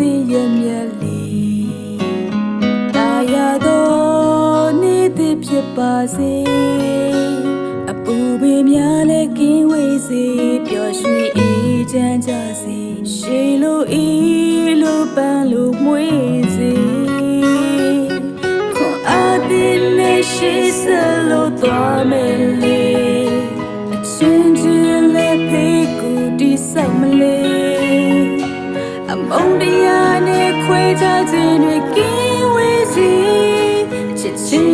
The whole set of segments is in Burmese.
သည်ရဲ့မြက်လေးတာယာတော်နေ့သည်ဖြစ်ပါစေအပူပင်များလည်းကင်းဝေးစေပျော်ရွှင်အေးချမ်းကြစေရှေးလိုဤလိုပန်းလိုမွေးစေခွန်အားသည်နဲ့ရှိစလို့သွားမယ်လေ မုံတရားနဲ့ခွဲခြားခြင်းတွေကင်းဝေးစေချစ်ချင်း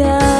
Ya.